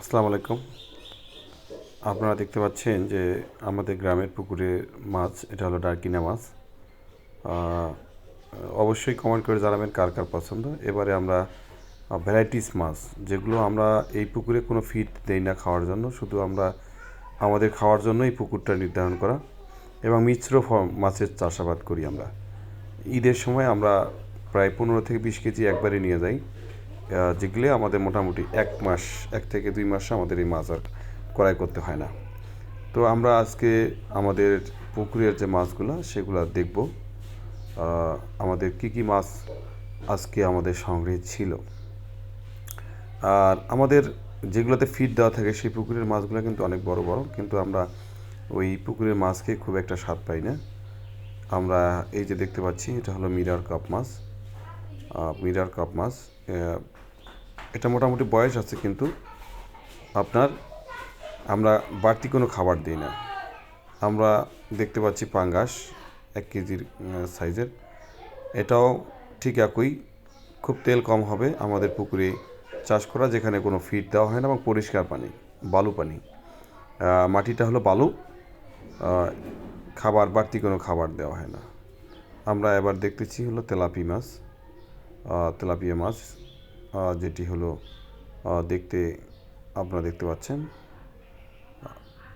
আসসালামু আলাইকুম। আপনারা দেখতে পাচ্ছেন যে আমাদের গ্রামের পুকুরে মাছ, এটা হলো ডারকিনা মাছ অবশ্যই কমেন্ট করে জানাবেন কার কার পছন্দ। এবারে আমরা ভ্যারাইটিস মাছ, যেগুলো আমরা এই পুকুরে কোনো ফিড দেই না খাওয়ার জন্য, শুধু আমরা আমাদের খাওয়ার জন্য এই পুকুরটা নির্ধারণ করা এবং মিশ্র মাছের চাষাবাদ করি আমরা। ঈদের সময় আমরা প্রায় পনেরো থেকে বিশ কেজি একবারে নিয়ে যাই। যেগুলো আমাদের মোটামুটি এক মাস, এক থেকে দুই মাস আমাদের এই মাছ আর ক্রয় করতে হয় না। তো আমরা আজকে আমাদের পুকুরের যে মাছগুলো, সেগুলো দেখব আমাদের কি কি মাছ আজকে আমাদের সংগ্রহে ছিল। আর আমাদের যেগুলোতে ফিড দেওয়া থাকে, সেই পুকুরের মাছগুলো কিন্তু অনেক বড় বড়, কিন্তু আমরা ওই পুকুরের মাছকে খুব একটা স্বাদ পাই না। আমরা এই যে দেখতে পাচ্ছি, এটা হলো মিরার কাপ মাছ। মিরার কাপ মাছ। এটা মোটামুটি বয়স আছে, কিন্তু আপনার আমরা বাড়তি কোনো খাবার দিই না। আমরা দেখতে পাচ্ছি পাঙ্গাস এক কেজির সাইজের। এটাও ঠিক একই, খুব তেল কম হবে আমাদের পুকুরে চাষ করা, যেখানে কোনো ফিড দেওয়া হয় না এবং পরিষ্কার পানি, বালু পানি। মাটিটা হলো বালু খাবার, বাড়তি কোনো খাবার দেওয়া হয় না। আমরা এবার দেখতেছি হলো তেলাপি মাছ। তেলাপিয়া মাছ যেটি হলো দেখতে আপনারা দেখতে পাচ্ছেন।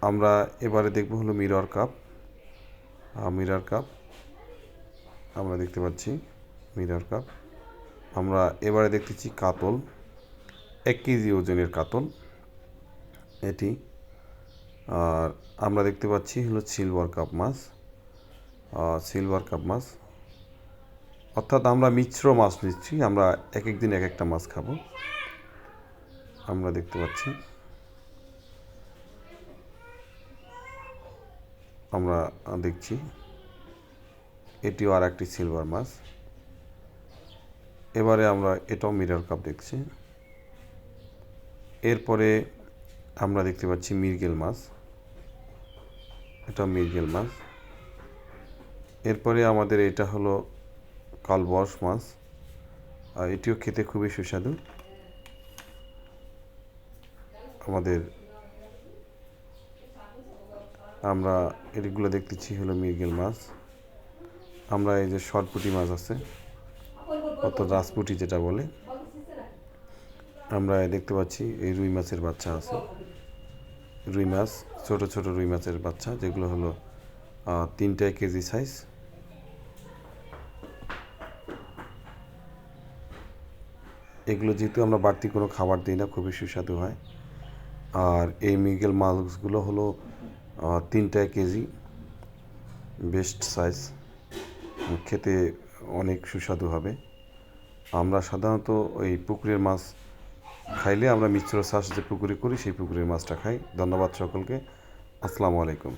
আমরা এবারে দেখব হলো মিরর কাপ। Mirror cup. আমরা দেখতে পাচ্ছি মিরর কাপ। আমরা এবারে দেখতেছি কাতল, এক কেজি ওজনের কাতল এটি। আর আমরা দেখতে পাচ্ছি হলো সিলভার কাপ মাছ। সিলভার কাপ মাছ। অর্থাৎ আমরা মিশ্র মাছ নিচ্ছি, আমরা এক এক দিন এক একটা মাছ খাব। আমরা দেখতে পাচ্ছি। আমরা দেখছি, এটিও আর একটি সিলভার মাছ। এবারে আমরা এটাও মিরর কাপ দেখছি। এরপরে আমরা দেখতে পাচ্ছি মিরগেল মাছ। এটা মিরগেল মাছ। এরপরে আমাদের এটা হলো কালবস মাছ। এটিও খেতে খুবই সুস্বাদু। আমাদের আমরা এগুলো দেখতেছি হলো মিরগেল মাছ। আমরা এই যে শর্টপুটি মাছ আছে অত রাজপুটি যেটা বলে আমরা দেখতে পাচ্ছি এই রুই মাছের বাচ্চা আছে। রুই মাছ ছোট ছোট রুই মাছের বাচ্চা যেগুলো হলো আহ, তিনটা কেজি সাইজ এগুলো যেহেতু আমরা বাড়তি কোনো খাবার দিই না, খুবই সুস্বাদু হয়। আর এই মিগেল মাছগুলো হলো তিনটা কেজি, বেস্ট সাইজ। খেতে অনেক সুস্বাদু হবে। আমরা সাধারণত ওই পুকুরের মাছ খাইলে আমরা মিশ্র চাষ যে পুকুরে করি, সেই পুকুরের মাছটা খাই। ধন্যবাদ সকলকে। আসসালামু আলাইকুম।